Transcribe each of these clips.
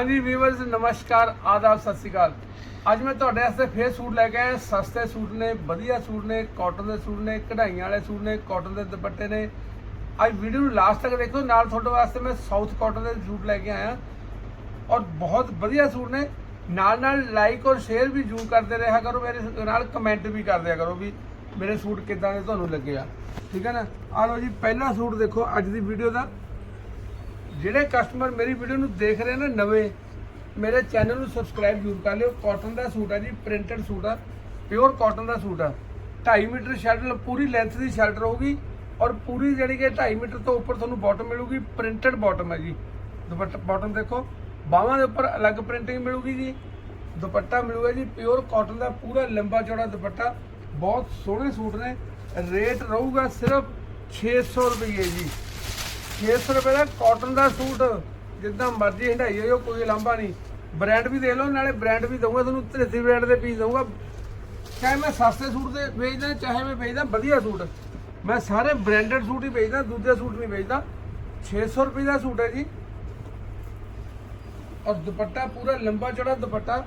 ਹਾਂਜੀ ਵੀਵਰਸ, ਨਮਸਕਾਰ, ਆਦਾਬ, ਸਤਿ ਸ਼੍ਰੀ ਅਕਾਲ। ਅੱਜ ਮੈਂ ਤੁਹਾਡੇ ਵਾਸਤੇ ਫੇਰ ਸੂਟ ਲੈ ਕੇ ਆਇਆ। ਸਸਤੇ ਸੂਟ ਨੇ, ਵਧੀਆ ਸੂਟ ਨੇ ਕਾਟਨ ਦੇ ਸੂਟ ਨੇ, ਕਢਾਈਆਂ ਵਾਲੇ ਸੂਟ ਨੇ ਕਾਟਨ ਦੇ ਦੁਪੱਟੇ ਨੇ। ਅੱਜ ਵੀਡੀਓ ਨੂੰ ਲਾਸਟ ਤੱਕ ਦੇਖੋ। ਨਾਲ ਤੁਹਾਡੇ ਵਾਸਤੇ ਮੈਂ ਸਾਊਥ ਕਾਟਨ ਦੇ ਸੂਟ ਲੈ ਕੇ ਆਇਆ। ਔਰ ਬਹੁਤ ਵਧੀਆ ਸੂਟ ਨੇ। ਨਾਲ ਨਾਲ ਲਾਈਕ ਔਰ ਸ਼ੇਅਰ ਵੀ ਜ਼ਰੂਰ ਕਰਦੇ ਰਿਹਾ ਕਰੋ। ਮੇਰੇ ਨਾਲ ਕਮੈਂਟ ਵੀ ਕਰ ਦਿਆ ਕਰੋ ਵੀ ਮੇਰੇ ਸੂਟ ਕਿੱਦਾਂ ਦੇ ਤੁਹਾਨੂੰ ਲੱਗੇ ਆ। ਠੀਕ ਹੈ ਨਾ? ਆ ਲਓ ਜੀ, ਪਹਿਲਾ ਸੂਟ ਦੇਖੋ ਅੱਜ ਦੀ ਵੀਡੀਓ ਦਾ। ਜਿਹੜੇ ਕਸਟਮਰ ਮੇਰੀ ਵੀਡੀਓ ਨੂੰ ਦੇਖ ਰਹੇ ਨੇ ਨਵੇਂ, ਮੇਰੇ ਚੈਨਲ ਨੂੰ ਸਬਸਕ੍ਰਾਈਬ ਜ਼ਰੂਰ ਕਰ ਲਿਓ। ਕਾਟਨ ਦਾ ਸੂਟ ਆ ਜੀ ਪ੍ਰਿੰਟਡ ਸੂਟ ਆ ਪਿਓਰ ਕਾਟਨ ਦਾ ਸੂਟ ਆ। 2.5 ਮੀਟਰ ਸ਼ਰਟ ਪੂਰੀ ਲੈਂਥ ਦੀ ਸ਼ਰਟ ਰਹੂਗੀ ਔਰ ਪੂਰੀ ਜਿਹੜੀ ਕਿ 2.5 ਮੀਟਰ ਤੋਂ ਉੱਪਰ ਤੁਹਾਨੂੰ ਬਾਟਮ ਮਿਲੂਗੀ ਪ੍ਰਿੰਟਡ ਬਾਟਮ ਹੈ ਜੀ। ਦੁਪੱਟਾ ਬਾਟਮ ਦੇਖੋ, ਬਾਹਾਂ ਦੇ ਉੱਪਰ ਅਲੱਗ ਪ੍ਰਿੰਟਿੰਗ ਮਿਲੂਗੀ ਜੀ। ਦੁਪੱਟਾ ਮਿਲੂਗਾ ਜੀ ਪਿਓਰ ਕਾਟਨ ਦਾ ਪੂਰਾ ਲੰਬਾ ਚੌੜਾ ਦੁਪੱਟਾ। ਬਹੁਤ ਸੋਹਣੇ ਸੂਟ ਨੇ। ਰੇਟ ਰਹੂਗਾ ਸਿਰਫ 600 ਰੁਪਏ ਜੀ। 600 ਰੁਪਏ ਦਾ ਕਾਟਨ ਦਾ ਸੂਟ, ਜਿੱਦਾਂ ਮਰਜ਼ੀ ਹੰਡਾਈ ਜਾਓ ਕੋਈ ਲਾਂਭਾ ਨਹੀਂ। ਬ੍ਰਾਂਡ ਵੀ ਦੇ ਲਓ, ਨਾਲੇ ਬ੍ਰਾਂਡ ਵੀ ਦਊਂਗਾ, ਤੁਹਾਨੂੰ ਤ੍ਰਿਤੀ ਬ੍ਰਾਂਡ ਦੇ ਪੀਸ ਦਊਂਗਾ। ਚਾਹੇ ਮੈਂ ਸਸਤੇ ਸੂਟ ਦੇ ਵੇਚਦਾ, ਚਾਹੇ ਮੈਂ ਵੇਚਦਾ, ਵਧੀਆ ਸੂਟ। ਮੈਂ ਸਾਰੇ ਬ੍ਰਾਂਡਡ ਸੂਟ ਹੀ ਵੇਚਦਾ, ਦੂਜੇ ਸੂਟ ਨਹੀਂ ਵੇਚਦਾ। 600 ਰੁਪਏ ਦਾ ਸੂਟ ਹੈ ਜੀ। ਔਰ ਦੁਪੱਟਾ ਪੂਰਾ ਲੰਬਾ ਚੜਾ ਦੁਪੱਟਾ।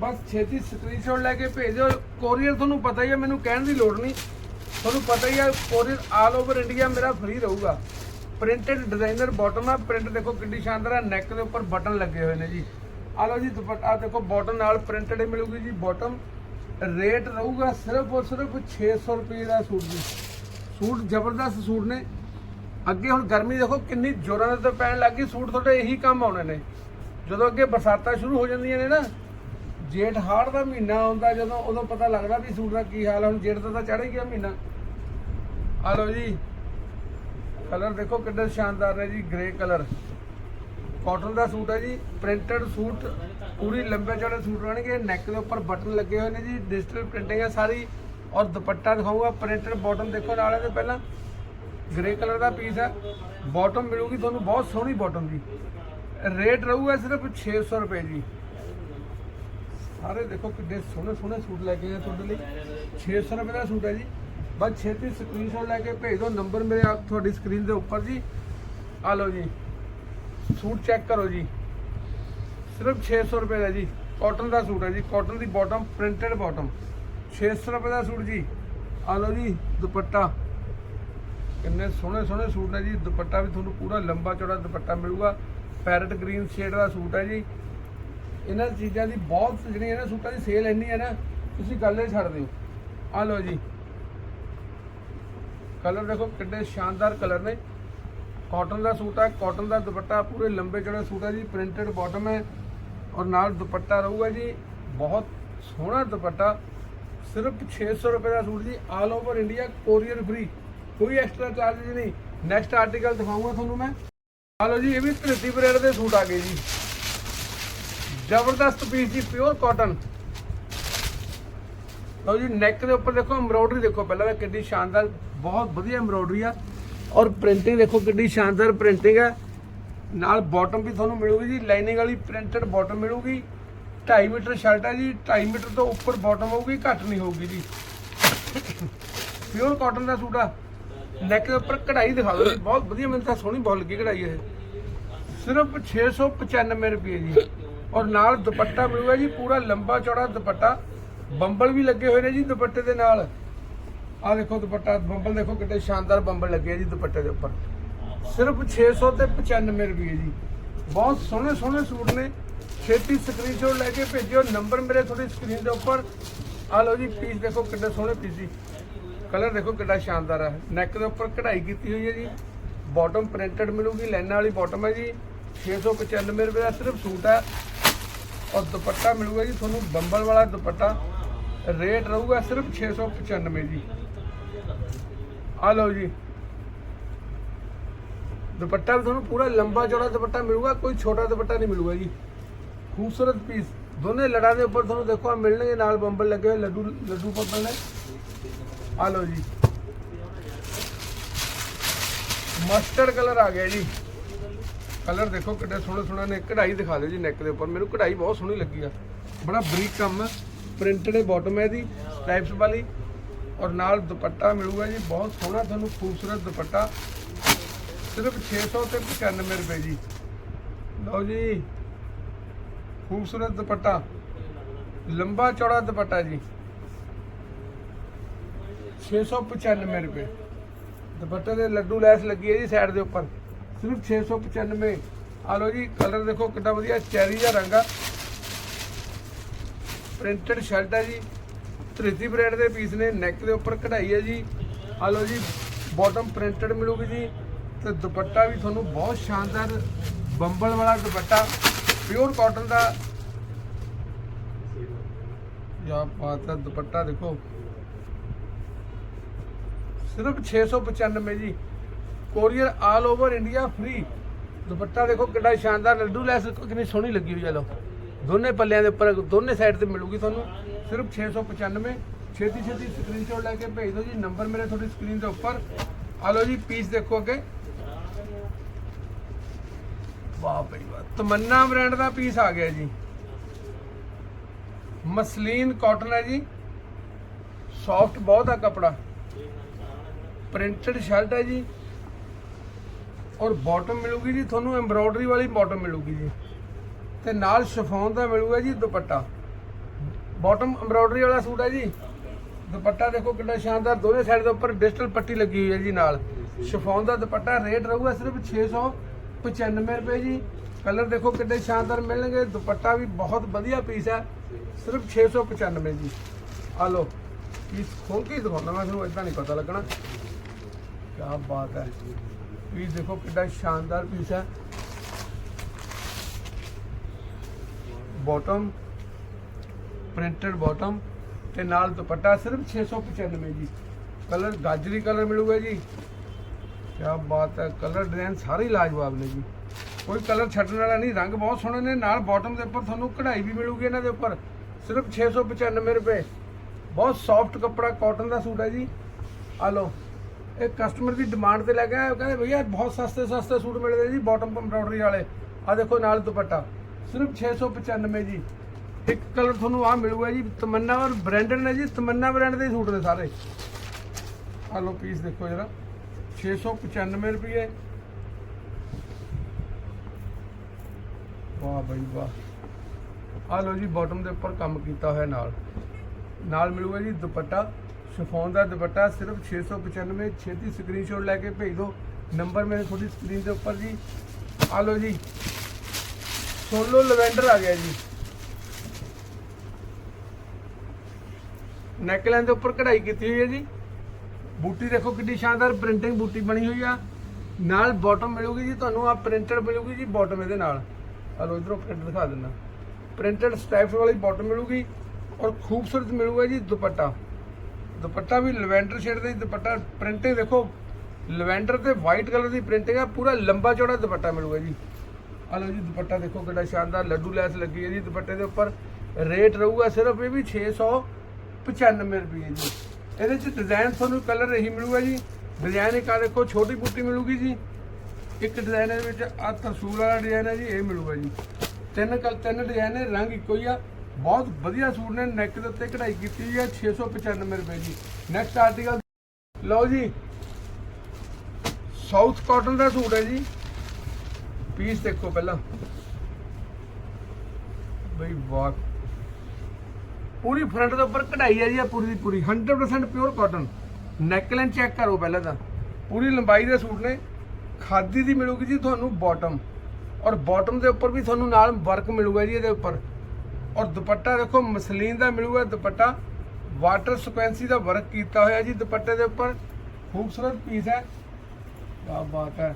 ਬਸ ਛੇਤੀ ਸਕਰੀਨਸ਼ਾਟ ਲੈ ਕੇ ਭੇਜ। ਦਿਓ ਕੋਰੀਅਰ ਤੁਹਾਨੂੰ ਪਤਾ ਹੀ ਹੈ, ਮੈਨੂੰ ਕਹਿਣ ਦੀ ਲੋੜ ਨਹੀਂ। ਤੁਹਾਨੂੰ ਪਤਾ ਹੀ ਹੈ ਕੋਰੀਅਰ ਆਲ ਓਵਰ ਇੰਡੀਆ ਮੇਰਾ ਫ੍ਰੀ ਰਹੂਗਾ। ਪ੍ਰਿੰਟਡ ਡਿਜ਼ਾਈਨਰ ਬਾਟਮ ਆ। ਪ੍ਰਿੰਟ ਦੇਖੋ ਕਿੰਨੀ ਸ਼ਾਨਦਾਰ ਆ। ਨੈਕ ਦੇ ਉੱਪਰ ਬਟਨ ਲੱਗੇ ਹੋਏ ਨੇ ਜੀ। ਆ ਲਓ ਜੀ ਦੁਪੱਟਾ ਦੇਖੋ ਬਾਟਮ ਨਾਲ ਪ੍ਰਿੰਟਡ ਹੀ ਮਿਲੂਗੀ ਜੀ ਬਾਟਮ ਰੇਟ ਰਹੂਗਾ ਸਿਰਫ ਔਰ ਸਿਰਫ 600 ਰੁਪਏ ਦਾ ਸੂਟ ਜੀ। ਸੂਟ ਜ਼ਬਰਦਸਤ ਸੂਟ ਨੇ। ਅੱਗੇ ਹੁਣ ਗਰਮੀ ਦੇਖੋ ਕਿੰਨੀ ਜ਼ੋਰਾਂ ਦੇ ਪੈਣ ਲੱਗੀ ਸੂਟ ਤੁਹਾਡੇ ਇਹੀ ਕੰਮ ਆਉਣੇ ਨੇ। ਜਦੋਂ ਅੱਗੇ ਬਰਸਾਤਾਂ ਸ਼ੁਰੂ ਹੋ ਜਾਂਦੀਆਂ ਨੇ ਨਾ, ਜੇਠ ਹਾੜ ਦਾ ਮਹੀਨਾ ਆਉਂਦਾ ਜਦੋਂ ਉਦੋਂ ਪਤਾ ਲੱਗਦਾ ਵੀ ਸੂਟ ਦਾ ਕੀ ਹਾਲ ਹੁਣ ਜੇਠ ਦਾ ਤਾਂ ਚੜ੍ਹ ਹੀ ਗਿਆ ਮਹੀਨਾ। ਆ ਲਓ ਜੀ। ਕਲਰ ਦੇਖੋ ਕਿੰਨਾ ਸ਼ਾਨਦਾਰ ਹੈ ਜੀ ਗ੍ਰੇ ਕਲਰ। ਕਾਟਨ ਦਾ ਸੂਟ ਹੈ ਜੀ ਪ੍ਰਿੰਟਡ ਸੂਟ, ਪੂਰੀ ਲੰਬੇ ਚੌੜੇ ਸੂਟ ਰਹਿਣਗੇ ਨੈਕ ਦੇ ਉੱਪਰ ਬਟਨ ਲੱਗੇ ਹੋਏ ਨੇ ਜੀ ਡਿਜੀਟਲ ਪ੍ਰਿੰਟਿੰਗ ਹੈ ਸਾਰੀ, ਔਰ ਦੁਪੱਟਾ ਦਿਖਾਊਗਾ ਪ੍ਰਿੰਟਡ ਬਾਟਮ ਦੇਖੋ ਨਾਲ ਇਹਦੇ ਪਹਿਲਾਂ। ਗ੍ਰੇ ਕਲਰ ਦਾ ਪੀਸ ਹੈ ਬਾਟਮ ਮਿਲੂਗੀ ਤੁਹਾਨੂੰ, ਬਹੁਤ ਸੋਹਣੀ ਬਾਟਮ ਦੀ ਰੇਟ ਰਹੂਗਾ ਸਿਰਫ 600 ਰੁਪਏ ਜੀ। ਸਾਰੇ ਦੇਖੋ ਕਿੰਨੇ ਸੋਹਣੇ ਸੋਹਣੇ ਸੂਟ ਲੈ ਕੇ ਆਏ ਤੁਹਾਡੇ ਲਈ। 600 ਰੁਪਏ ਦਾ ਸੂਟ ਹੈ ਜੀ। ਬਸ ਛੇਤੀ ਸਕਰੀਨਸ਼ਾਟ ਲੈ ਕੇ ਭੇਜ ਦਿਓ। ਨੰਬਰ ਮੇਰੇ ਆ ਤੁਹਾਡੀ ਸਕਰੀਨ ਦੇ ਉੱਪਰ ਜੀ। ਆ ਲਓ ਜੀ। ਸੂਟ ਚੈੱਕ ਕਰੋ ਜੀ। ਸਿਰਫ 600 ਰੁਪਏ ਦਾ ਜੀ। ਕਾਟਨ ਦਾ ਸੂਟ ਹੈ ਜੀ। ਕਾਟਨ ਦੀ ਬਾਟਮ ਪ੍ਰਿੰਟਡ ਬਾਟਮ 600 ਰੁਪਏ ਦਾ ਸੂਟ ਜੀ। ਆ ਲਓ ਜੀ, ਦੁਪੱਟਾ। ਕਿੰਨੇ ਸੋਹਣੇ ਸੋਹਣੇ ਸੂਟ ਨੇ ਜੀ। ਦੁਪੱਟਾ ਵੀ ਤੁਹਾਨੂੰ ਪੂਰਾ ਲੰਬਾ ਚੌੜਾ ਦੁਪੱਟਾ ਮਿਲੂਗਾ। ਪੈਰਟ ਗ੍ਰੀਨ ਸ਼ੇਡ ਦਾ ਸੂਟ ਹੈ ਜੀ। ਇਹਨਾਂ ਚੀਜ਼ਾਂ ਦੀ ਬਹੁਤ ਜਿਹੜੀ ਇਹਨਾਂ ਸੂਟਾਂ ਦੀ ਸੇਲ ਇੰਨੀ ਹੈ ਨਾ, ਤੁਸੀਂ ਗੱਲ ਹੀ ਛੱਡ ਦਿਓ। ਆ ਲਓ ਜੀ। ਕਲਰ ਦੇਖੋ ਕਿੰਨੇ ਸ਼ਾਨਦਾਰ ਕਲਰ ਨੇ। ਕਾਟਨ ਦਾ ਸੂਟ ਹੈ ਕਾਟਨ ਦਾ ਦੁਪੱਟਾ ਪੂਰੇ ਲੰਬੇ ਚੌੜੇ ਸੂਟ ਹੈ ਜੀ, ਪ੍ਰਿੰਟਡ ਬਾਟਮ ਹੈ ਔਰ ਨਾਲ ਦੁਪੱਟਾ ਰਹੂਗਾ ਜੀ, ਬਹੁਤ ਸੋਹਣਾ ਦੁਪੱਟਾ। ਸਿਰਫ 600 ਰੁਪਏ ਦਾ ਸੂਟ ਜੀ all over India courier free ਕੋਈ ਐਕਸਟਰਾ ਚਾਰਜ ਨਹੀਂ। ਨੈਕਸਟ ਆਰਟੀਕਲ ਦਿਖਾਊਂਗਾ ਤੁਹਾਨੂੰ ਮੈਂ। ਆ ਲਓ ਜੀ, ਇਹ ਵੀ ਧਰਤੀ ਬ੍ਰੇਡ ਦੇ ਸੂਟ ਆ ਗਏ ਜੀ। ਜ਼ਬਰਦਸਤ ਪੀਸ ਜੀ ਪਿਓਰ ਕਾਟਨ ਲਓ ਜੀ ਨੈਕ ਦੇ ਉੱਪਰ ਦੇਖੋ ਐਮਬ੍ਰੋਇਡਰੀ ਦੇਖੋ, ਪਹਿਲਾਂ ਤਾਂ ਕਿੰਨੀ ਸ਼ਾਨਦਾਰ, ਬਹੁਤ ਵਧੀਆ ਐਮਬ੍ਰੋਇਡਰੀ ਆ। ਔਰ ਪ੍ਰਿੰਟਿੰਗ ਦੇਖੋ ਕਿੰਨੀ ਸ਼ਾਨਦਾਰ ਪ੍ਰਿੰਟਿੰਗ ਹੈ ਨਾਲ ਬਾਟਮ ਵੀ ਤੁਹਾਨੂੰ ਮਿਲੂਗੀ ਜੀ ਲਾਈਨਿੰਗ ਵਾਲੀ ਪ੍ਰਿੰਟਡ ਬਾਟਮ ਮਿਲੂਗੀ। 2.5 ਮੀਟਰ ਸ਼ਰਟ ਹੈ ਜੀ 2.5 ਮੀਟਰ ਤੋਂ ਉੱਪਰ ਬਾਟਮ ਹੋਊਗੀ, ਘੱਟ ਨਹੀਂ ਹੋਊਗੀ ਜੀ। ਪਿਓਰ ਕਾਟਨ ਦਾ ਸੂਟ ਆ। ਨੈਕ ਦੇ ਉੱਪਰ ਕਢਾਈ ਦਿਖਾ ਦਿਓ ਜੀ, ਬਹੁਤ ਵਧੀਆ, ਮੈਨੂੰ ਤਾਂ ਸੋਹਣੀ, ਬਹੁਤ ਲੱਗੀ ਕਢਾਈ ਇਹ। ਸਿਰਫ 695 ਰੁਪਏ ਜੀ। ਔਰ ਨਾਲ ਦੁਪੱਟਾ ਮਿਲੂਗਾ ਜੀ, ਪੂਰਾ ਲੰਬਾ ਚੌੜਾ ਦੁਪੱਟਾ। ਬੰਬਲ ਵੀ ਲੱਗੇ ਹੋਏ ਨੇ ਜੀ ਦੁਪੱਟੇ ਦੇ ਨਾਲ। ਆਹ ਦੇਖੋ ਦੁਪੱਟਾ, ਬੰਬਲ ਦੇਖੋ ਕਿੰਨੇ ਸ਼ਾਨਦਾਰ ਬੰਬਲ ਲੱਗੇ ਆ ਜੀ ਦੁਪੱਟੇ ਦੇ ਉੱਪਰ। ਸਿਰਫ 600 ਤੇ 95 ਰੁਪਏ ਜੀ। ਬਹੁਤ ਸੋਹਣੇ ਸੋਹਣੇ ਸੂਟ ਨੇ। ਛੇਤੀ ਸਕਰੀਨਸ਼ਾਟ ਲੈ ਕੇ ਭੇਜਿਓ, ਨੰਬਰ ਮੇਰੇ ਤੁਹਾਡੀ ਸਕਰੀਨ ਦੇ ਉੱਪਰ। ਆ ਲਓ ਜੀ ਪੀਸ ਦੇਖੋ ਕਿੰਨੇ ਸੋਹਣੇ ਪੀਸ ਜੀ। ਕਲਰ ਦੇਖੋ ਕਿੰਨਾ ਸ਼ਾਨਦਾਰ ਹੈ ਨੈਕ ਦੇ ਉੱਪਰ ਕਢਾਈ ਕੀਤੀ ਹੋਈ ਹੈ ਜੀ। ਬਾਟਮ ਪ੍ਰਿੰਟਡ ਮਿਲੂਗੀ ਲਾਈਨਾਂ ਵਾਲੀ ਬਾਟਮ ਹੈ ਜੀ। 695 ਰੁਪਏ ਦਾ ਸਿਰਫ ਸੂਟ ਹੈ। ਔਰ ਦੁਪੱਟਾ ਮਿਲੂਗਾ ਜੀ ਤੁਹਾਨੂੰ ਬੰਬਲ ਵਾਲਾ ਦੁਪੱਟਾ। ਰੇਟ ਰਹੂਗਾ ਸਿਰਫ 695 ਜੀ। ਆ ਲਓ ਜੀ। ਦੁਪੱਟਾ ਵੀ ਤੁਹਾਨੂੰ ਪੂਰਾ ਲੰਬਾ ਚੌੜਾ ਦੁਪੱਟਾ ਮਿਲੂਗਾ, ਕੋਈ ਛੋਟਾ ਦੁਪੱਟਾ ਨਹੀਂ ਮਿਲੂਗਾ ਜੀ। ਖੂਬਸੂਰਤ ਪੀਸ ਦੋਨੇ ਲੜਾਂ ਦੇ ਉੱਪਰ ਤੁਹਾਨੂੰ ਦੇਖੋ ਆ ਮਿਲਣਗੇ, ਨਾਲ ਬੰਬਲ ਲੱਗੇ ਹੋਏ, ਲੱਡੂ ਲੱਡੂ ਪੰਬਲ ਨੇ। ਆ ਲਓ ਜੀ। ਮਸਟਰਡ ਕਲਰ ਆ ਗਿਆ ਜੀ। ਕਲਰ ਦੇਖੋ ਕਿੰਨੇ ਸੋਹਣੇ ਸੋਹਣੇ ਨੇ। ਕਢਾਈ ਦਿਖਾ ਦਿਓ ਜੀ ਨੈਕ ਦੇ ਉੱਪਰ। ਮੈਨੂੰ ਕਢਾਈ ਬਹੁਤ ਸੋਹਣੀ ਲੱਗੀ ਆ। ਬੜਾ ਬਰੀਕ ਕੰਮ ਹੈ ਪ੍ਰਿੰਟਡ ਬਾਟਮ ਹੈ ਇਹਦੀ ਸਟ੍ਰਾਈਪਸ ਵਾਲੀ। ਔਰ ਨਾਲ ਦੁਪੱਟਾ ਮਿਲੂਗਾ ਜੀ, ਬਹੁਤ ਸੋਹਣਾ ਤੁਹਾਨੂੰ ਖੂਬਸੂਰਤ ਦੁਪੱਟਾ। ਸਿਰਫ 600 ਤੇ 95 ਰੁਪਏ ਜੀ। ਲਓ ਜੀ, ਖੂਬਸੂਰਤ ਦੁਪੱਟਾ। ਲੰਬਾ ਚੌੜਾ ਦੁਪੱਟਾ ਜੀ। 695 ਰੁਪਏ। ਦੁਪੱਟੇ ਦੇ ਲੱਡੂ ਲੈਸ ਲੱਗੀ ਹੈ ਜੀ ਸਾਈਡ ਦੇ ਉੱਪਰ। ਸਿਰਫ 695 ਆ ਲਓ ਜੀ ਕਲਰ ਦੇਖੋ ਕਿੰਨਾ ਵਧੀਆ, ਚੈਰੀ ਦਾ ਰੰਗ ਆ। ਪ੍ਰਿੰਟਡ ਸ਼ਰਟ ਹੈ ਜੀ। ਧ੍ਰਿਤੀ ਬ੍ਰੈਡ ਦੇ ਪੀਸ ਨੇ ਨੈਕ ਦੇ ਉੱਪਰ ਕਢਾਈ ਹੈ ਜੀ। ਆ ਲਓ ਜੀ ਬਾਟਮ ਪ੍ਰਿੰਟਡ ਮਿਲੂਗੀ ਜੀ। ਤੇ ਦੁਪੱਟਾ ਵੀ ਤੁਹਾਨੂੰ ਬਹੁਤ ਸ਼ਾਨਦਾਰ ਬੰਬਲ ਵਾਲਾ ਦੁਪੱਟਾ ਪਿਓਰ ਕਾਟਨ ਦਾ। ਯਾ ਬਾਤ ਹੈ ਦੁਪੱਟਾ, ਦੇਖੋ। ਸਿਰਫ 695 ਜੀ। Courier all over India free ਦੁਪੱਟਾ ਦੇਖੋ ਕਿੰਨਾ ਸ਼ਾਨਦਾਰ, ਲੱਡੂ ਲੈਸ ਕਿੰਨੀ ਸੋਹਣੀ ਲੱਗੀ ਹੋਈ ਹੈ ਲੋ ਦੋਨੇ ਪੱਲਿਆਂ ਦੇ ਉੱਪਰ ਦੋਨੇ ਸਾਈਡ ਤੇ ਮਿਲੂਗੀ ਤੁਹਾਨੂੰ। ਸਿਰਫ 695 ਛੇਤੀ ਛੇਤੀ ਸਕਰੀਨਸ਼ਾਟ ਲੈ ਕੇ ਭੇਜ ਦਿਓ ਜੀ। ਨੰਬਰ ਮੇਰੇ ਤੁਹਾਡੀ ਸਕਰੀਨ ਦੇ ਉੱਪਰ। ਆ ਲਓ ਜੀ ਪੀਸ ਦੇਖੋ ਅੱਗੇ। ਵਾਹ ਬਈ ਵਾਹ। ਤਮੰਨਾ ਬ੍ਰਾਂਡ ਦਾ ਪੀਸ ਆ ਗਿਆ ਜੀ। ਮਸਲੀਨ ਕਾਟਨ ਹੈ ਜੀ। ਸੌਫਟ ਬਹੁਤ ਆ ਕਪੜਾ। ਪ੍ਰਿੰਟਡ ਸ਼ਰਟ ਹੈ ਜੀ। ਔਰ ਬਾਟਮ ਮਿਲੂਗੀ ਜੀ। ਤੁਹਾਨੂੰ ਐਮਬ੍ਰੋਇਡਰੀ ਵਾਲੀ ਬਾਟਮ ਮਿਲੂਗੀ ਜੀ। ਤੇ ਨਾਲ ਸ਼ਿਫੋਨ ਦਾ ਮਿਲੂਗਾ ਜੀ ਦੁਪੱਟਾ। ਬਾਟਮ ਐਮਬ੍ਰੋਇਡਰੀ ਵਾਲਾ ਸੂਟ ਹੈ ਜੀ। ਦੁਪੱਟਾ ਦੇਖੋ ਕਿੰਨਾ ਸ਼ਾਨਦਾਰ ਦੋਨੇ ਸਾਈਡ ਦੇ ਉੱਪਰ ਡਿਜੀਟਲ ਪੱਟੀ ਲੱਗੀ ਹੋਈ ਹੈ ਜੀ ਨਾਲ। ਸ਼ਿਫੋਨ ਦਾ ਦੁਪੱਟਾ ਰੇਟ ਰਹੂਗਾ ਸਿਰਫ 695 ਰੁਪਏ ਜੀ। ਕਲਰ ਦੇਖੋ ਕਿੰਨੇ ਸ਼ਾਨਦਾਰ ਮਿਲਣਗੇ। ਦੁਪੱਟਾ ਵੀ ਬਹੁਤ ਵਧੀਆ ਪੀਸ ਹੈ। ਸਿਰਫ 695 ਜੀ। ਆ ਲਓ ਪੀਸ ਖੋਲ ਕੇ ਦਿਖਾਉਂਦਾ ਮੈਂ ਤੁਹਾਨੂੰ ਇਦਾਂ ਨਹੀਂ ਪਤਾ ਲੱਗਣਾ। ਕੀ ਬਾਤ ਹੈ। ਪੀਸ ਦੇਖੋ ਕਿੰਨਾ ਸ਼ਾਨਦਾਰ ਪੀਸ ਹੈ। ਬਾਟਮ ਪ੍ਰਿੰਟਡ ਬਾਟਮ ਤੇ ਨਾਲ ਦੁਪੱਟਾ ਸਿਰਫ 695 ਜੀ। ਕਲਰ ਗਾਜਰੀ ਕਲਰ ਮਿਲੂਗਾ ਜੀ। ਕੀ ਬਾਤ ਹੈ ਕਲਰ ਡਿਜ਼ਾਈਨ ਸਾਰੇ ਲਾਜਵਾਬ ਨੇ ਜੀ। ਕੋਈ ਕਲਰ ਛੱਡਣ ਵਾਲਾ ਨਹੀਂ, ਰੰਗ ਬਹੁਤ ਸੋਹਣੇ ਨੇ, ਨਾਲ ਬਾਟਮ ਦੇ ਉੱਪਰ ਤੁਹਾਨੂੰ ਕਢਾਈ ਵੀ ਮਿਲੂਗੀ ਇਹਨਾਂ ਦੇ ਉੱਪਰ। ਸਿਰਫ 695 ਰੁਪਏ। ਬਹੁਤ ਸੌਫਟ ਕੱਪੜਾ ਕਾਟਨ ਦਾ ਸੂਟ ਹੈ ਜੀ। ਆ ਲਓ, ਇਹ ਕਸਟਮਰ ਦੀ ਡਿਮਾਂਡ ਤੇ ਲੈ ਕੇ ਆਏ ਕਹਿੰਦੇ ਭਈਆ ਬਹੁਤ ਸਸਤੇ ਸਸਤੇ ਸੂਟ ਮਿਲਦੇ ਜੀ ਬਾਟਮ ਐਮਬ੍ਰੋਇਡਰੀ ਵਾਲੇ। ਆ ਦੇਖੋ ਨਾਲ ਦੁਪੱਟਾ। ਸਿਰਫ 695 ਜੀ। ਇੱਕ ਕਲਰ ਤੁਹਾਨੂੰ ਆ ਮਿਲੂਗਾ ਜੀ, ਤਮੰਨਾ ਔਰ ਬ੍ਰਾਂਡਡ ਨੇ ਜੀ, ਤਮੰਨਾ ਬ੍ਰਾਂਡ ਦੇ ਸੂਟ ਨੇ ਸਾਰੇ। ਆ ਲਓ ਪੀਸ ਦੇਖੋ ਜਰਾ। 695 ਰੁਪਏ। ਵਾਹ ਬਈ ਵਾਹ। ਆ ਲਓ ਜੀ ਬਾਟਮ ਦੇ ਉੱਪਰ ਕੰਮ ਕੀਤਾ ਹੋਇਆ ਨਾਲ। ਨਾਲ ਮਿਲੂਗਾ ਜੀ ਦੁਪੱਟਾ। ਸ਼ਿਫੋਨ ਦਾ ਦੁਪੱਟਾ ਸਿਰਫ 695 ਛੇਤੀ ਸਕਰੀਨਸ਼ਾਟ ਲੈ ਕੇ ਭੇਜ ਦਿਓ। ਨੰਬਰ ਮੇਰੇ ਤੁਹਾਡੀ ਸਕਰੀਨ ਦੇ ਉੱਪਰ ਜੀ। ਆ ਲਓ ਜੀ। ਸੁਣ ਲਓ ਲਵੈਂਡਰ ਆ ਗਿਆ ਜੀ। ਨੈਕਲਾਈਨ ਦੇ ਉੱਪਰ ਕਢਾਈ ਕੀਤੀ ਹੋਈ ਹੈ ਜੀ। ਬੂਟੀ ਦੇਖੋ ਕਿੰਨੀ ਸ਼ਾਨਦਾਰ ਪ੍ਰਿੰਟਿੰਗ ਬੂਟੀ ਬਣੀ ਹੋਈ ਆ। ਨਾਲ ਬਾਟਮ ਮਿਲੂਗੀ ਜੀ, ਤੁਹਾਨੂੰ ਆ ਪ੍ਰਿੰਟਡ ਮਿਲੂਗੀ ਜੀ ਬਾਟਮ ਇਹਦੇ ਨਾਲ। ਆ ਲੋ ਇਧਰੋਂ ਪ੍ਰਿੰਟ ਦਿਖਾ ਦਿੰਦਾ। ਪ੍ਰਿੰਟਡ ਸਟਾਈਫ ਵਾਲੀ ਬਾਟਮ ਮਿਲੂਗੀ ਔਰ ਖੂਬਸੂਰਤ ਮਿਲੂਗਾ ਜੀ ਦੁਪੱਟਾ। ਦੁਪੱਟਾ ਵੀ ਲਵੈਂਡਰ ਸ਼ੇਡ ਦਾ ਦੁਪੱਟਾ ਪ੍ਰਿੰਟਿੰਗ ਦੇਖੋ। ਲਵੈਂਡਰ ਤੇ ਵਾਈਟ ਕਲਰ ਦੀ ਪ੍ਰਿੰਟਿੰਗ ਆ, ਪੂਰਾ ਲੰਬਾ ਚੌੜਾ ਦੁਪੱਟਾ ਮਿਲੂਗਾ ਜੀ। ਆ ਲਓ ਜੀ, ਦੁਪੱਟਾ ਦੇਖੋ ਕਿੰਨਾ ਸ਼ਾਨਦਾਰ, ਲੱਡੂ ਲੈਸ ਲੱਗੀ ਹੈ ਜੀ ਦੁਪੱਟੇ ਦੇ ਉੱਪਰ ਰੇਟ ਰਹੂਗਾ ਸਿਰਫ ਇਹ ਵੀ 695 ਰੁਪਏ ਜੀ। ਇਹਦੇ ਚ ਡਿਜ਼ਾਈਨ ਤੁਹਾਨੂੰ ਕਲਰ ਇਹੀ ਮਿਲੂਗਾ ਜੀ। ਡਿਜ਼ਾਈਨ ਇੱਕ ਆ ਦੇਖੋ, ਛੋਟੀ ਬੂਟੀ ਮਿਲੂਗੀ ਜੀ। ਇੱਕ ਡਿਜ਼ਾਈਨ ਦੇ ਵਿੱਚ ਆ ਤਰਸੂਲ ਵਾਲਾ ਡਿਜ਼ਾਈਨ ਹੈ ਜੀ, ਇਹ ਮਿਲੂਗਾ ਜੀ। ਤਿੰਨ ਕਲ ਤਿੰਨ ਡਿਜ਼ਾਈਨ ਨੇ, ਰੰਗ ਇੱਕੋ ਹੀ ਆ। ਬਹੁਤ ਵਧੀਆ ਸੂਟ ਨੇ ਨੈਕ ਦੇ ਉੱਤੇ ਕਢਾਈ ਕੀਤੀ ਹੋਈ ਹੈ 695 ਰੁਪਏ ਜੀ। ਨੈਕਸਟ ਆਰਟੀਕਲ ਲਓ ਜੀ ਸਾਊਥ ਕਾਟਨ ਦਾ ਸੂਟ ਹੈ ਜੀ। ਪੀਸ ਦੇਖੋ ਪਹਿਲਾਂ। ਬਈ ਵਾਹ। ਪੂਰੀ ਫਰੰਟ ਦੇ ਉੱਪਰ ਕਢਾਈ ਹੈ ਜੀ ਆ ਪੂਰੀ ਦੀ ਪੂਰੀ। 100% ਪਿਓਰ ਕਾਟਨ ਨੈਕਲਾਈਨ ਚੈੱਕ ਕਰੋ ਪਹਿਲਾਂ ਤਾਂ। ਪੂਰੀ ਲੰਬਾਈ ਦੇ ਸੂਟ ਨੇ। ਖਾਦੀ ਦੀ ਮਿਲੂਗੀ ਜੀ ਤੁਹਾਨੂੰ ਬਾਟਮ ਔਰ ਬਾਟਮ ਦੇ ਉੱਪਰ ਵੀ ਤੁਹਾਨੂੰ ਨਾਲ ਵਰਕ ਮਿਲੂਗਾ ਜੀ ਇਹਦੇ ਉੱਪਰ। ਔਰ ਦੁਪੱਟਾ ਦੇਖੋ, ਮਸਲੀਨ ਦਾ ਮਿਲੂਗਾ ਦੁਪੱਟਾ। ਵਾਟਰ ਸਕੁਐਂਸੀ ਦਾ ਵਰਕ ਕੀਤਾ ਹੋਇਆ ਜੀ ਦੁਪੱਟੇ ਦੇ ਉੱਪਰ। ਖੂਬਸੂਰਤ ਪੀਸ ਹੈ। ਕੀ ਬਾਤ ਹੈ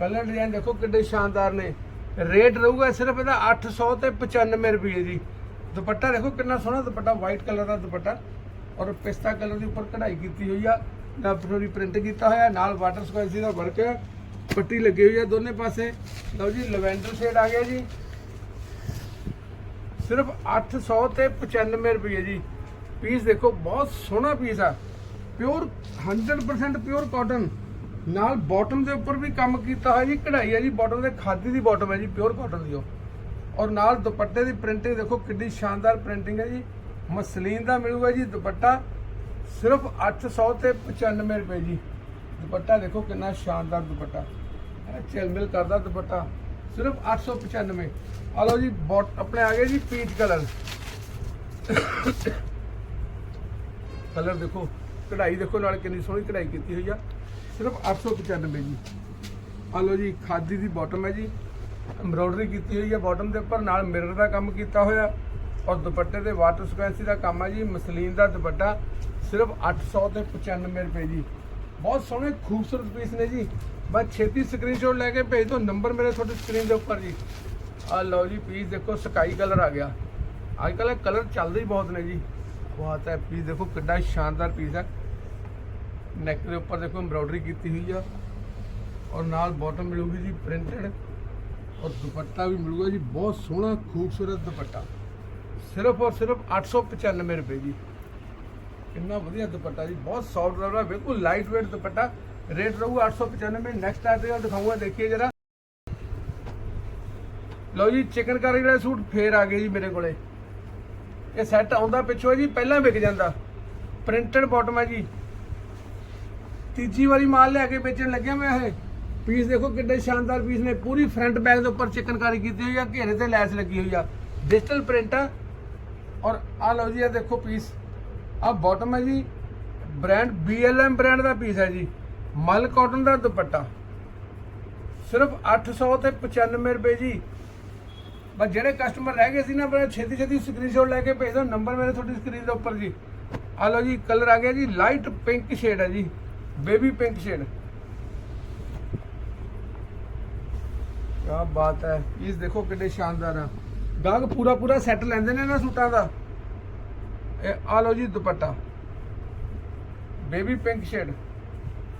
ਕਲਰ ਡਿਜ਼ਾਈਨ ਦੇਖੋ ਕਿੰਨੇ ਸ਼ਾਨਦਾਰ ਨੇ। ਰੇਟ ਰਹੂਗਾ ਸਿਰਫ ਇਹਦਾ 800 ਤੇ 95 ਰੁਪਏ ਜੀ ਦੁਪੱਟਾ ਦੇਖੋ ਕਿੰਨਾ ਸੋਹਣਾ ਦੁਪੱਟਾ ਵਾਈਟ ਕਲਰ ਦਾ ਦੁਪੱਟਾ। ਔਰ ਪਿਸਤਾ ਕਲਰ ਦੇ ਉੱਪਰ ਕਢਾਈ ਕੀਤੀ ਹੋਈ ਆ। ਨਾ ਪੂਰੀ ਪ੍ਰਿੰਟ ਕੀਤਾ ਹੋਇਆ, ਨਾਲ ਵਾਟਰ ਸਕੁਐਂਸੀ ਦਾ ਵਰਕ ਹੈ ਪੱਟੀ ਲੱਗੀ ਹੋਈ ਆ ਦੋਨੇ ਪਾਸੇ। ਲਓ ਜੀ ਲਵੈਂਡਰ ਸ਼ੇਡ ਆ ਗਿਆ ਜੀ। ਸਿਰਫ 800 ਤੇ 95 ਰੁਪਏ ਜੀ ਪੀਸ ਦੇਖੋ, ਬਹੁਤ ਸੋਹਣਾ ਪੀਸ ਆ। ਪਿਓਰ 100% ਪਿਓਰ ਕਾਟਨ ਨਾਲ ਬਾਟਮ ਦੇ ਉੱਪਰ ਵੀ ਕੰਮ ਕੀਤਾ ਹੋਇਆ ਜੀ, ਕਢਾਈ ਹੈ ਜੀ ਬਾਟਮ ਦੇ ਖਾਦੀ ਦੀ ਬਾਟਮ ਹੈ ਜੀ ਪਿਓਰ ਕਾਟਨ ਦੀ ਉਹ। ਔਰ ਨਾਲ ਦੁਪੱਟੇ ਦੀ ਪ੍ਰਿੰਟਿੰਗ ਦੇਖੋ ਕਿੰਨੀ ਸ਼ਾਨਦਾਰ ਪ੍ਰਿੰਟਿੰਗ ਹੈ ਜੀ। ਮਸਲੀਨ ਦਾ ਮਿਲੂਗਾ ਜੀ ਦੁਪੱਟਾ, ਸਿਰਫ 800 ਤੇ 95 ਰੁਪਏ ਜੀ। ਦੁਪੱਟਾ ਦੇਖੋ ਕਿੰਨਾ ਸ਼ਾਨਦਾਰ ਦੁਪੱਟਾ। ਇਹ ਝਿਲਮਿਲ ਕਰਦਾ ਦੁਪੱਟਾ, ਸਿਰਫ 895 ਆ ਲਓ ਜੀ ਬੋਟ ਆਪਣੇ ਆ ਗਏ ਜੀ ਪੀਚ ਕਲਰ ਕਲਰ ਦੇਖੋ, ਕਢਾਈ ਦੇਖੋ, ਨਾਲ ਕਿੰਨੀ ਸੋਹਣੀ ਕਢਾਈ ਕੀਤੀ ਹੋਈ ਆ। ਸਿਰਫ 895 ਜੀ। ਆ ਲਓ ਜੀ, ਖਾਦੀ ਦੀ ਬਾਟਮ ਹੈ ਜੀ। ਐਮਬ੍ਰੋਇਡਰੀ ਕੀਤੀ ਹੋਈ ਹੈ ਬਾਟਮ ਦੇ ਉੱਪਰ, ਨਾਲ ਮਿਰਰ ਦਾ ਕੰਮ ਕੀਤਾ ਹੋਇਆ। ਔਰ ਦੁਪੱਟੇ ਦੇ ਵਾਟਰ ਸਕੁਐਂਸੀ ਦਾ ਕੰਮ ਹੈ ਜੀ, ਮਸਲੀਨ ਦਾ ਦੁਪੱਟਾ ਸਿਰਫ 895 ਰੁਪਏ ਜੀ। ਬਹੁਤ ਸੋਹਣੇ, ਖੂਬਸੂਰਤ ਪੀਸ ਨੇ ਜੀ। ਬਸ ਛੇਤੀ ਸਕਰੀਨਸ਼ਾਟ ਲੈ ਕੇ ਭੇਜ ਦਿਓ ਨੰਬਰ ਮੇਰੇ ਤੁਹਾਡੇ ਸਕਰੀਨ ਦੇ ਉੱਪਰ ਜੀ। ਆ ਲਓ ਜੀ ਪੀਸ ਦੇਖੋ ਸਕਾਈ ਕਲਰ ਆ ਗਿਆ। ਅੱਜ ਕੱਲ੍ਹ ਕਲਰ ਚੱਲਦੇ ਹੀ ਬਹੁਤ ਨੇ ਜੀ। ਬਹੁਤ ਹੈ ਪੀਸ ਦੇਖੋ, ਕਿੱਡਾ ਸ਼ਾਨਦਾਰ ਪੀਸ ਹੈ। ਨੈਕ ਦੇ ਉੱਪਰ ਦੇਖੋ ਐਮਬ੍ਰੋਇਡਰੀ ਕੀਤੀ ਹੋਈ ਆ। ਔਰ ਨਾਲ ਬਾਟਮ ਮਿਲੂਗੀ ਜੀ ਪ੍ਰਿੰਟਡ ਔਰ ਦੁਪੱਟਾ ਵੀ ਮਿਲੂਗਾ ਜੀ, ਬਹੁਤ ਸੋਹਣਾ, ਖੂਬਸੂਰਤ ਦੁਪੱਟਾ। ਸਿਰਫ ਔਰ ਸਿਰਫ 895 ਰੁਪਏ ਜੀ। ਇੰਨਾ ਵਧੀਆ ਦੁਪੱਟਾ ਜੀ, ਬਹੁਤ ਸੌਫਟ ਰਹਾ, ਬਿਲਕੁਲ ਲਾਈਟ weight ਦੁਪੱਟਾ ਰੇਟ ਰਹੂ 895 ਨੈਕਸਟ ਆਰਟੀਕਲ ਦਿਖਾਊਂਗਾ ਦੇਖੀਏ ਜਰਾ। ਲਓ ਜੀ ਚਿਕਨਕਾਰੀ ਵਾਲੇ ਸੂਟ ਫੇਰ ਆ ਗਏ ਜੀ ਮੇਰੇ ਕੋਲੇ। ਇਹ ਸੈੱਟ ਆਉਂਦਾ ਪਿੱਛੋਂ ਜੀ, ਪਹਿਲਾਂ ਵਿਕ ਜਾਂਦਾ। ਪ੍ਰਿੰਟਡ ਬਾਟਮ ਹੈ ਜੀ। ਤੀਜੀ ਵਾਰੀ ਮਾਲ ਲੈ ਕੇ ਵੇਚਣ ਲੱਗਿਆ ਮੈਂ ਇਹ। ਪੀਸ ਦੇਖੋ ਕਿੰਨੇ ਸ਼ਾਨਦਾਰ ਪੀਸ ਨੇ। ਪੂਰੀ ਫਰੰਟ ਬੈਕ ਦੇ ਉੱਪਰ ਚਿਕਨਕਾਰੀ ਕੀਤੀ ਹੋਈ ਆ, ਘੇਰੇ ਤੇ ਲੈਸ ਲੱਗੀ ਹੋਈ ਆ। ਡਿਜੀਟਲ ਪ੍ਰਿੰਟ ਆ। ਔਰ ਆ ਲਓ ਜੀ, ਇਹ ਦੇਖੋ ਪੀਸ। ਆ ਬਾਟਮ ਹੈ ਜੀ। ਬ੍ਰਾਂਡ BLM ਬ੍ਰਾਂਡ ਦਾ ਪੀਸ ਹੈ ਜੀ। ਮਲ ਕਾਟਨ ਦਾ ਦੁਪੱਟਾ। ਸਿਰਫ 800 ਤੇ 95 ਰੁਪਏ ਜੀ। ਬਸ ਜਿਹੜੇ ਕਸਟਮਰ ਰਹਿ ਗਏ ਸੀ ਨਾ ਬੜਾ ਛੇਤੀ ਛੇਤੀ ਸਕਰੀਨਸ਼ਾਟ ਲੈ ਕੇ ਭੇਜ ਦਿਓ। ਨੰਬਰ ਮੇਰੇ ਤੁਹਾਡੀ ਸਕਰੀਨ ਦੇ ਉੱਪਰ ਜੀ। ਆ ਲਓ ਜੀ ਕਲਰ ਆ ਗਿਆ ਜੀ। ਲਾਈਟ ਪਿੰਕ ਸ਼ੇਡ ਹੈ ਜੀ। Baby pink shade. ਕਿਆ ਬਾਤ ਹੈ। ਇਸ ਦੇਖੋ ਕਿੰਨੇ ਸ਼ਾਨਦਾਰ ਆ। ਗਾਹਕ ਪੂਰਾ ਪੂਰਾ ਸੈੱਟ ਲੈਂਦੇ ਨੇ ਨਾ ਸੂਟਾਂ ਦਾ। ਇਹ ਆ ਲਓ ਜੀ ਦੁਪੱਟਾ। Baby pink shade.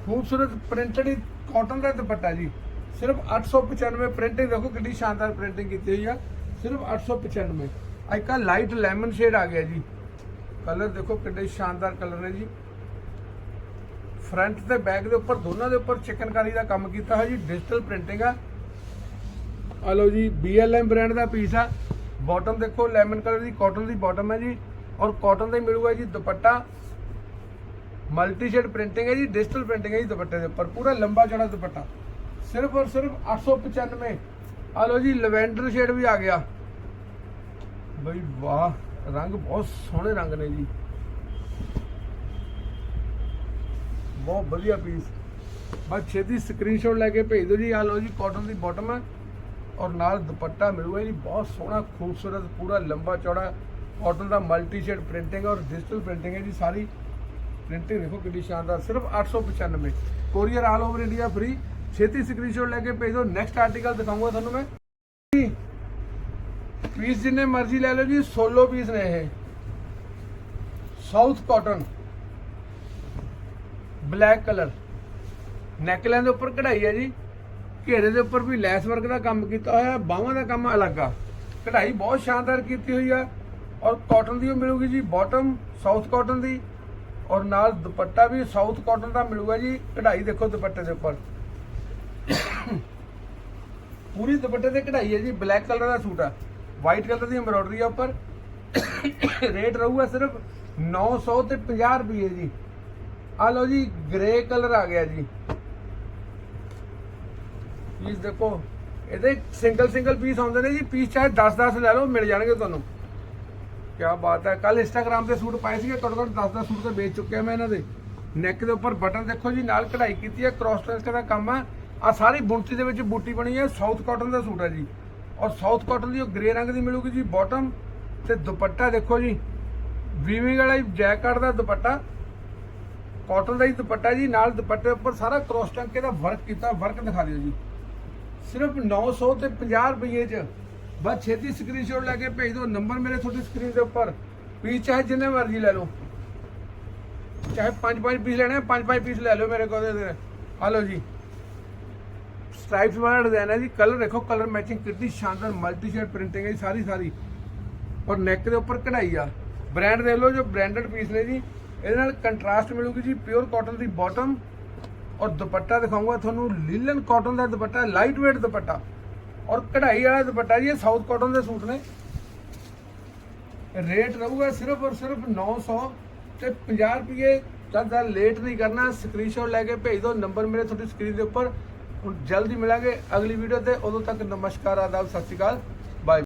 ਖੂਬਸੂਰਤ ਪ੍ਰਿੰਟਡ ਕਾਟਨ ਦਾ ਦੁਪੱਟਾ ਜੀ। ਸਿਰਫ 895 ਪ੍ਰਿੰਟਿੰਗ ਦੇਖੋ ਕਿੰਨੀ ਸ਼ਾਨਦਾਰ ਪ੍ਰਿੰਟਿੰਗ ਕੀਤੀ ਹੋਈ ਆ। ਸਿਰਫ 895 ਅੱਜ ਕੱਲ੍ਹ ਲਾਈਟ ਲੈਮਨ ਸ਼ੇਡ ਆ ਗਿਆ ਜੀ। ਕਲਰ ਦੇਖੋ ਕਿੰਨੇ ਸ਼ਾਨਦਾਰ ਕਲਰ ਨੇ ਜੀ। ਫਰੰਟ ਤੇ ਬੈਕ ਦੇ ਉੱਪਰ, ਦੋਨਾਂ ਦੇ ਉੱਪਰ ਚਿਕਨਕਾਰੀ ਦਾ ਕੰਮ ਕੀਤਾ ਹੈ ਜੀ ਡਿਜੀਟਲ ਪ੍ਰਿੰਟਿੰਗ ਆ। ਆ ਲਓ ਜੀ BLM ਬ੍ਰਾਂਡ ਦਾ ਪੀਸ ਆ। ਬਾਟਮ ਦੇਖੋ ਲੈਮਨ ਕਲਰ ਦੀ ਕਾਟਨ ਦੀ ਬਾਟਮ ਹੈ ਜੀ। ਔਰ ਕਾਟਨ ਦਾ ਹੀ ਮਿਲੂਗਾ ਜੀ ਦੁਪੱਟਾ। ਮਲਟੀ ਸ਼ੇਡ ਪ੍ਰਿੰਟਿੰਗ ਹੈ ਜੀ ਡਿਜੀਟਲ ਪ੍ਰਿੰਟਿੰਗ ਹੈ ਜੀ ਦੁਪੱਟੇ ਦੇ ਉੱਪਰ। ਪੂਰਾ ਲੰਬਾ ਚੌੜਾ ਦੁਪੱਟਾ। ਸਿਰਫ ਔਰ ਸਿਰਫ 895 ਆ ਲਓ ਜੀ ਲਵੈਂਡਰ ਸ਼ੇਡ ਵੀ ਆ ਗਿਆ। ਬਈ ਵਾਹ, ਰੰਗ ਬਹੁਤ ਸੋਹਣੇ ਰੰਗ ਨੇ ਜੀ। ਬਹੁਤ ਵਧੀਆ ਪੀਸ ਬਸ ਛੇਤੀ ਸਕਰੀਨਸ਼ਾਟ ਲੈ ਕੇ ਭੇਜ ਦਿਓ ਜੀ। ਆ ਲਓ ਜੀ ਕਾਟਨ ਦੀ ਬਾਟਮ ਹੈ। ਔਰ ਨਾਲ ਦੁਪੱਟਾ ਮਿਲੂਗਾ ਜੀ। ਬਹੁਤ ਸੋਹਣਾ, ਖੂਬਸੂਰਤ, ਪੂਰਾ ਲੰਬਾ ਚੌੜਾ ਕਾਟਨ ਦਾ ਮਲਟੀ ਸ਼ੇਡ ਪ੍ਰਿੰਟਿੰਗ ਔਰ ਡਿਜੀਟਲ ਪ੍ਰਿੰਟਿੰਗ ਹੈ ਜੀ। ਸਾਰੀ ਪ੍ਰਿੰਟਿੰਗ ਦੇਖੋ ਕਿੰਨੀ ਸ਼ਾਨਦਾਰ। ਸਿਰਫ 895 courier all over India free ਛੇਤੀ ਸਕਰੀਨਸ਼ਾਟ ਲੈ ਕੇ ਭੇਜ ਦਿਓ। ਨੈਕਸਟ ਆਰਟੀਕਲ ਦਿਖਾਊਂਗਾ ਤੁਹਾਨੂੰ ਮੈਂ। ਪੀਸ ਜਿੰਨੇ ਮਰਜ਼ੀ ਲੈ ਲਓ ਜੀ। ਸੋਲੋ ਪੀਸ ਨੇ ਇਹ। South cotton black colour neckline ਦੇ ਉੱਪਰ ਕਢਾਈ ਹੈ ਜੀ। ਘੇਰੇ ਦੇ ਉੱਪਰ ਵੀ ਲੈਸ ਵਰਕ ਦਾ ਕੰਮ ਕੀਤਾ ਹੋਇਆ ਬਾਹਾਂ ਦਾ ਕੰਮ ਅਲੱਗ ਆ। ਕਢਾਈ ਬਹੁਤ ਸ਼ਾਨਦਾਰ ਕੀਤੀ ਹੋਈ ਆ ਔਰ ਕਾਟਨ ਦੀ ਉਹ ਮਿਲੂਗੀ ਜੀ ਬਾਟਮ ਸਾਊਥ ਕਾਟਨ ਦੀ। ਔਰ ਨਾਲ ਦੁਪੱਟਾ ਵੀ ਸਾਊਥ ਕਾਟਨ ਦਾ ਮਿਲੂਗਾ ਜੀ, ਕਢਾਈ ਦੇਖੋ ਦੁਪੱਟੇ ਦੇ ਉੱਪਰ। ਪੂਰੀ ਦੁਪੱਟੇ ਤੇ ਕਢਾਈ ਹੈ ਜੀ ਬਲੈਕ ਕਲਰ ਦਾ ਸੂਟ ਆ। ਵਾਈਟ ਕਲਰ ਦੀ ਐਮਬ੍ਰੋਇਡਰੀ ਆ ਉੱਪਰ। ਰੇਟ ਰਹੂਗਾ ਸਿਰਫ 900 ਤੇ 50 ਰੁਪਏ ਜੀ। ਆ ਲਓ ਜੀ ਗ੍ਰੇ ਕਲਰ ਆ ਗਿਆ ਜੀ। ਪੀਸ ਦੇਖੋ, ਇਹਦੇ ਸਿੰਗਲ ਸਿੰਗਲ ਪੀਸ ਆਉਂਦੇ ਨੇ ਜੀ ਪੀਸ ਚਾਹੇ 10-10 ਲੈ ਲਓ, ਮਿਲ ਜਾਣਗੇ ਤੁਹਾਨੂੰ। ਕੀ ਬਾਤ ਹੈ ਕੱਲ ਇੰਸਟਾਗ੍ਰam ਤੇ ਸੂਟ ਪਾਏ ਸੀਗੇ, ਘੱਟੋ ਘੱਟ 10-10 ਸੂਟ ਤੇ ਵੇਚ ਚੁੱਕਿਆ ਮੈਂ ਇਹਨਾਂ ਦੇ। ਨੈਕ ਦੇ ਉੱਪਰ ਬਟਨ ਦੇਖੋ ਜੀ, ਨਾਲ ਕਢਾਈ ਕੀਤੀ ਹੈ ਕ੍ਰਾਸ ਟ੍ਰੈਂਸ ਦਾ ਕੰਮ ਹੈ। ਆ ਸਾਰੀ ਬੁਣਤੀ ਦੇ ਵਿੱਚ ਬੂਟੀ ਬਣੀ ਹੈ ਸਾਊਥ ਕਾਟਨ ਦਾ ਸੂਟ ਹੈ ਜੀ। ਔਰ ਸਾਊਥ ਕਾਟਨ ਦੀ ਉਹ ਗ੍ਰੇ ਰੰਗ ਦੀ ਮਿਲੂਗੀ ਜੀ ਬਾਟਮ ਤੇ ਦੁਪੱਟਾ ਦੇਖੋ ਜੀ। ਵੀਵਿੰਗ ਵਾਲਾ ਜੈਕਟ ਦਾ ਦੁਪੱਟਾ। ਕਾਟਨ ਦਾ ਹੀ ਦੁਪੱਟਾ ਜੀ, ਨਾਲ ਦੁਪੱਟੇ ਉੱਪਰ ਸਾਰਾ ਕ੍ਰਾਸ ਟੰਕੇ ਦਾ ਵਰਕ ਕੀਤਾ ਵਰਕ ਦਿਖਾ ਦਿਓ ਜੀ। ਸਿਰਫ 900 ਤੇ 50 ਰੁਪਏ ਚ। ਬਸ ਛੇਤੀ ਸਕਰੀਨਸ਼ਾਟ ਲੈ ਕੇ ਭੇਜ ਦਿਓ ਨੰਬਰ ਮੇਰੇ ਤੁਹਾਡੀ ਸਕਰੀਨ ਦੇ ਉੱਪਰ। ਪੀਸ ਚਾਹੇ ਜਿੰਨੇ ਮਰਜ਼ੀ ਲੈ ਲਓ। ਚਾਹੇ 5-5 ਪੀਸ ਲੈਣੇ 5-5 ਪੀਸ ਲੈ ਲਓ ਮੇਰੇ ਕੋਲ ਦੇ ਆ ਜੀ। ਸਟ੍ਰਾਈਪਸ ਵਾਲਾ ਡਿਜ਼ਾਈਨ ਹੈ ਜੀ ਕਲਰ ਦੇਖੋ ਕਲਰ ਮੈਚਿੰਗ ਕਿੰਨੀ ਸ਼ਾਨਦਾਰ ਮਲਟੀ ਸ਼ੇਡ ਪ੍ਰਿੰਟਿੰਗ ਹੈ ਜੀ, ਸਾਰੀ ਸਾਰੀ। ਔਰ ਨੈਕ ਦੇ ਉੱਪਰ ਕਢਾਈ ਆ। ਬ੍ਰਾਂਡ ਦੇਖ ਲਓ ਜੋ ਬ੍ਰਾਂਡਡ ਪੀਸ ਨੇ ਜੀ। ਇਹਦੇ ਨਾਲ ਕੰਟਰਾਸਟ ਮਿਲੂਗੀ ਜੀ ਪਿਓਰ ਕਾਟਨ ਦੀ ਬਾਟਮ ਔਰ ਦੁਪੱਟਾ ਦਿਖਾਊਂਗਾ ਤੁਹਾਨੂੰ, ਲੀਲਨ ਕਾਟਨ ਦਾ ਦੁਪੱਟਾ ਲਾਈਟ weight ਦੁਪੱਟਾ ਔਰ ਕਢਾਈ ਵਾਲਾ ਦੁਪੱਟਾ ਜੀ, ਇਹ ਸਾਊਥ ਕਾਟਨ ਦੇ ਸੂਟ ਨੇ। ਰੇਟ ਰਹੂਗਾ ਸਿਰਫ ਔਰ ਸਿਰਫ 900 ਤੇ 50 ਰੁਪਏ। ਤਾਂ ਲੇਟ ਨਹੀਂ ਕਰਨਾ ਸਕਰੀਨਸ਼ਾਟ ਲੈ ਕੇ ਭੇਜ ਦਿਓ ਨੰਬਰ ਮੇਰੇ ਤੁਹਾਡੀ ਸਕਰੀਨ ਦੇ ਉੱਪਰ। ਹੁਣ ਜਲਦੀ ਮਿਲਾਂਗੇ ਅਗਲੀ ਵੀਡੀਓ ਤੇ, ਉਦੋਂ ਤੱਕ ਨਮਸਕਾਰ, ਆਦਾਬ, ਸਤਿ ਸ਼੍ਰੀ ਅਕਾਲ।